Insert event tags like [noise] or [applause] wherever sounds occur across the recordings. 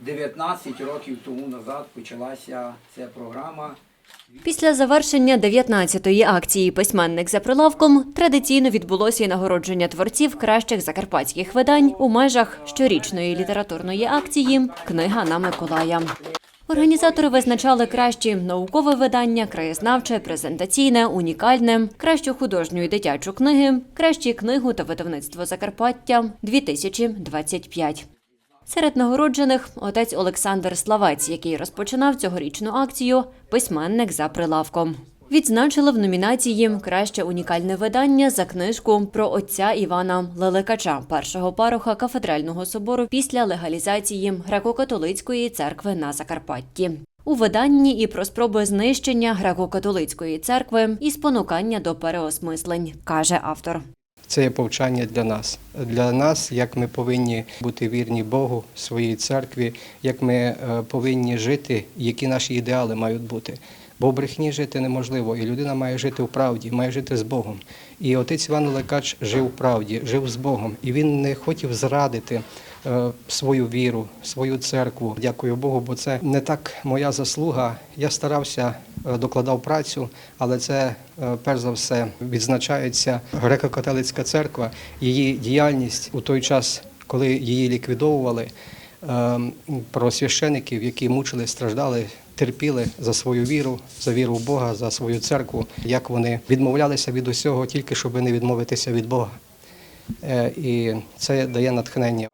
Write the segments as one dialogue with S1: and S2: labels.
S1: 19 років тому назад почалася ця програма.
S2: Після завершення 19-ї акції Письменник за прилавком традиційно відбулося і нагородження творців кращих закарпатських видань у межах щорічної літературної акції Книга на Миколая. Організатори визначали кращі наукове видання, краєзнавче, презентаційне, унікальне, кращу художню і дитячу книги, кращі книгу та видавництво Закарпаття 2025. Серед нагороджених отець Олександр Славець, який розпочинав цьогорічну акцію Письменник за прилавком. Відзначили в номінації Краще унікальне видання за книжку про отця Івана Лелекача, першого пароха кафедрального собору після легалізації греко-католицької церкви на Закарпатті. У виданні і про спроби знищення греко-католицької церкви і спонукання до переосмислень, каже автор.
S3: Це є повчання для нас. Для нас, як ми повинні бути вірні Богу, своїй церкві, як ми е, повинні жити, які наші ідеали мають бути. Бо в брехні жити неможливо, і людина має жити в правді, має жити з Богом. І отець Іван Лекач жив в правді, жив з Богом, і він не хотів зрадити е, свою віру, свою церкву. Дякую Богу, бо це не так моя заслуга. Я старався, докладав працю, але це е, перш за все відзначається греко-католицька церква, її діяльність у той час, коли її ліквідовували. е, Про священиків, які мучили, страждали, терпіли за свою віру, за віру в Бога, за свою церкву, як вони відмовлялися від усього, тільки щоб не відмовитися від Бога. Е, І це дає натхнення.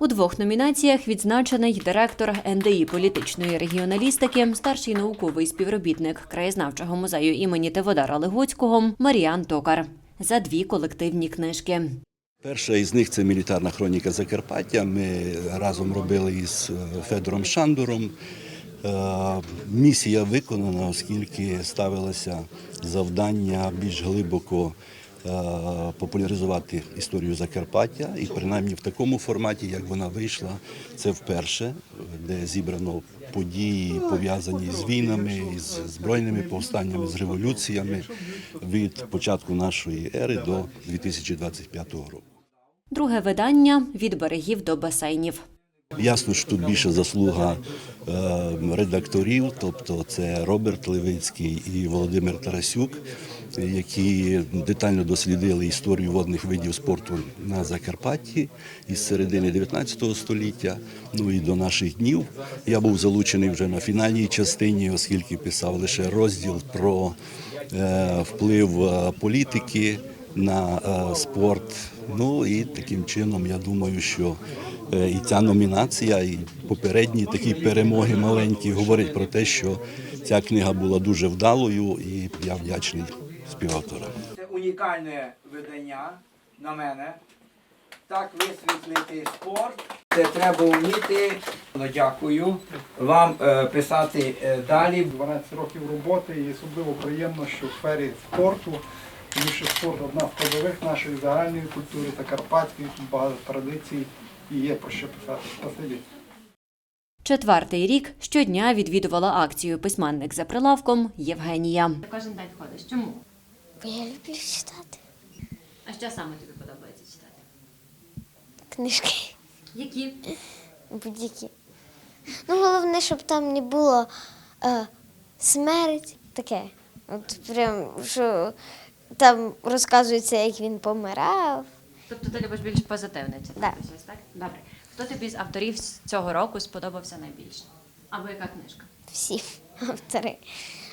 S2: У двох номінаціях відзначений директор НДІ політичної регіоналістики, старший науковий співробітник краєзнавчого музею імені Теводара Легоцького Маріан Токар за дві колективні книжки.
S4: Перша із них це мілітарна хроніка Закарпаття. Ми разом робили із е, Федором Шандуром. Е, Місія виконана, оскільки ставилося завдання більш глибоко популяризувати історію Закарпаття. І принаймні в такому форматі, як вона вийшла, це вперше, де зібрано події, пов'язані з війнами, з збройними повстаннями, з революціями від початку нашої ери до 2025 року.
S2: Друге видання від берегів до басейнів.
S4: Ясно, що тут більше заслуга е, редакторів, тобто це Роберт Левицький і Володимир Тарасюк, які детально дослідили історію водних видів спорту на Закарпатті із середини 19 століття, ну і до наших днів. Я був залучений вже на фінальній частині, оскільки писав лише розділ про е, вплив е, політики на спорт. Ну і таким чином я думаю, що і ця номінація, і попередні такі перемоги маленькі говорять про те, що ця книга була дуже вдалою, і я вдячний співавторам.
S1: Це унікальне видання на мене. Так висвітлити спорт. Це треба вміти. Ну, Дякую вам е, писати е, далі.
S5: 12 років роботи і особливо приємно, що в сфері спорту, тому що спорт одна з складових нашої загальної культури та карпатської, багато традицій і є про що писати. Спасибі.
S2: Четвертий рік щодня відвідувала акцію Письменник за прилавком Євгенія. Кожен день ходиш. Чому?
S6: Бо я люблю читати
S2: А що саме тобі подобається читати?
S6: книжки
S2: Які?
S6: будь-які. Ну, головне, щоб там не було е, смерть таке. От прям, що там розказується, як він помирав.
S2: Тобто ти любиш більш позитивне
S6: Да.
S2: щось, так? Добре. Хто тобі з авторів з цього року сподобався найбільше? Або яка книжка?
S6: Всі [laughs] автори.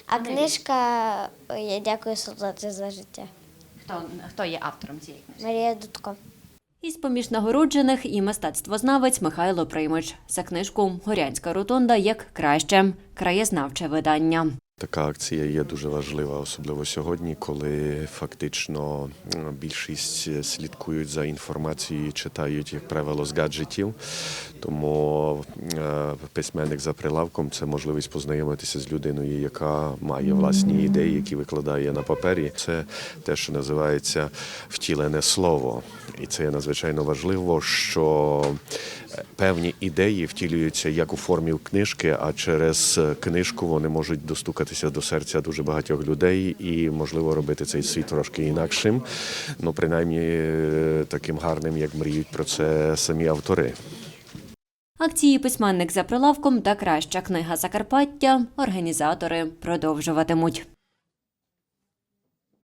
S6: А книжка Я дякую солдати за життя.
S2: Хто, хто є автором цієї книжки?
S6: Марія Дудко.
S2: Із поміж нагороджених і мистецтвознавець Михайло Примич за книжку Горянська ротонда як краще краєзнавче видання.
S7: Така акція є дуже важлива, особливо сьогодні, коли фактично більшість слідкують за інформацією, читають, як правило, з гаджетів. Тому е, письменник за прилавком це можливість познайомитися з людиною, яка має власні ідеї, які викладає на папері. Це те, що називається втілене слово. І це є надзвичайно важливо, що е, певні ідеї втілюються як у формі книжки, а через книжку вони можуть достукатися до серця дуже багатьох людей і, можливо, робити цей світ трошки інакшим. Ну, принаймні е, таким гарним, як мріють про це самі автори.
S2: Акції письменник за прилавком та краща книга Закарпаття організатори продовжуватимуть.